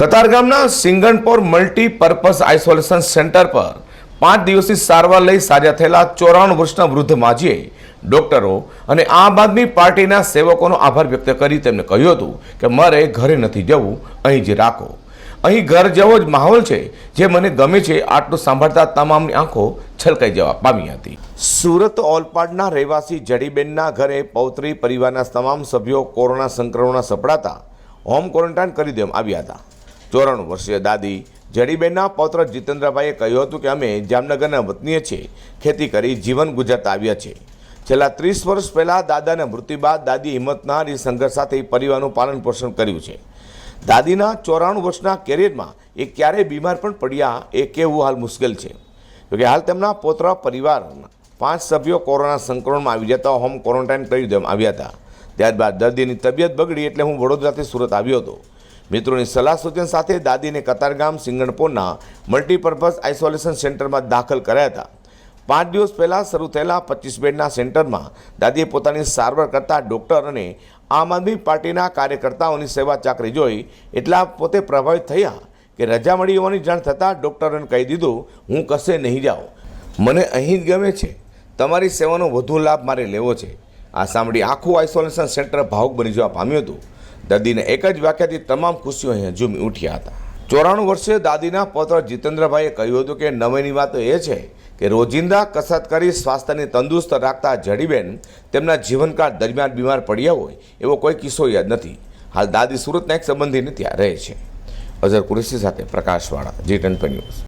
કતારગામના Singanpor multipurpose isolation centre પર પાંચ દિવસની સારવાર લઈ સાજા થયેલા ચોરાણું વર્ષના વૃદ્ધ માજીએ ડોક્ટરો અને આમ આદમી પાર્ટીના સેવકોનો આભાર વ્યક્ત કરી તેમને કહ્યું હતું કે, મારે ઘરે નથી જવું, અહીં જ રાખો. અહીં ઘર જેવો જ માહોલ છે, જે મને ગમે છે, આટલું સાંભળતા તમામની આંખો છલકાઈ જવા પામી હતી. સુરત ઓલપાડના રહેવાસી જડીબેનના ઘરે પૌત્રી પરિવારના તમામ સભ્યો કોરોના સંક્રમણમાં સપડાતા હોમ ક્વોરન્ટાઇન કરી દેવામાં આવ્યા હતા. ચોરાણું વર્ષીય દાદી જડીબેનના પૌત્ર જીતેન્દ્રભાઈએ કહ્યું હતું કે અમે જામનગરના વતનીએ છીએ. ખેતી કરી જીવન ગુજારતા આવ્યા છે છેલ્લા ત્રીસ વર્ષ પહેલાં દાદાના મૃત્યુ બાદ દાદી હિંમતના હારી સંઘર્ષ સાથે પરિવારનું પાલન પોષણ કર્યું છે. દાદીના ચોરાણું વર્ષના કેરિયરમાં એ ક્યારેય બીમાર પણ પડ્યા એ કહેવું હાલ મુશ્કેલ છે. જોકે હાલ તેમના પોત્ર પરિવારના પાંચ સભ્યો કોરોના સંક્રમણમાં આવી જતા હોમ ક્વોરન્ટાઇન કરી દેવામાં આવ્યા હતા. ત્યારબાદ દર્દીની તબિયત બગડી એટલે હું વડોદરાથી સુરત આવ્યો હતો. મિત્રોની સલાહ સૂચન સાથે દાદીને કતારગામ સિંગણપોરના મલ્ટીપર્પઝ આઇસોલેશન સેન્ટરમાં દાખલ કર્યા હતા. પાંચ દિવસ પહેલાં શરૂ થયેલા પચીસ બેડના સેન્ટરમાં દાદીએ પોતાની સારવાર કરતા ડૉક્ટર અને આમ આદમી પાર્ટીના કાર્યકર્તાઓની સેવા ચાકરી જોઈ એટલા પોતે પ્રભાવિત થયા કે રજા મળી હોવાની જાણ થતાં ડૉક્ટરોને કહી દીધું, હું કશે નહીં જાઉં. મને અહીં જ ગમે છે. તમારી સેવાનો વધુ લાભ મારે લેવો છે. આ સાંભળી આખું આઇસોલેશન સેન્ટર ભાવુક બની જવા પામ્યું હતું. દર્દીને એક જ વાક્યથી તમામ ખુશીઓ અહીંયા ઝૂમી ઉઠ્યા હતા. ચોરાણું વર્ષે દાદીના પૌત્ર જીતેન્દ્રભાઈએ કહ્યું હતું કે નવાઈની વાત એ છે કે રોજિંદા કસરત કરી સ્વાસ્થ્યને તંદુરસ્ત રાખતા જડીબેન તેમના જીવનકાળ દરમિયાન બીમાર પડ્યા હોય એવો કોઈ કિસ્સો યાદ નથી. હાલ દાદી સુરતના એક સંબંધીને ત્યાં રહે છે. અઝર કુરેશી સાથે પ્રકાશવાળા જી ટેન ન્યૂઝ.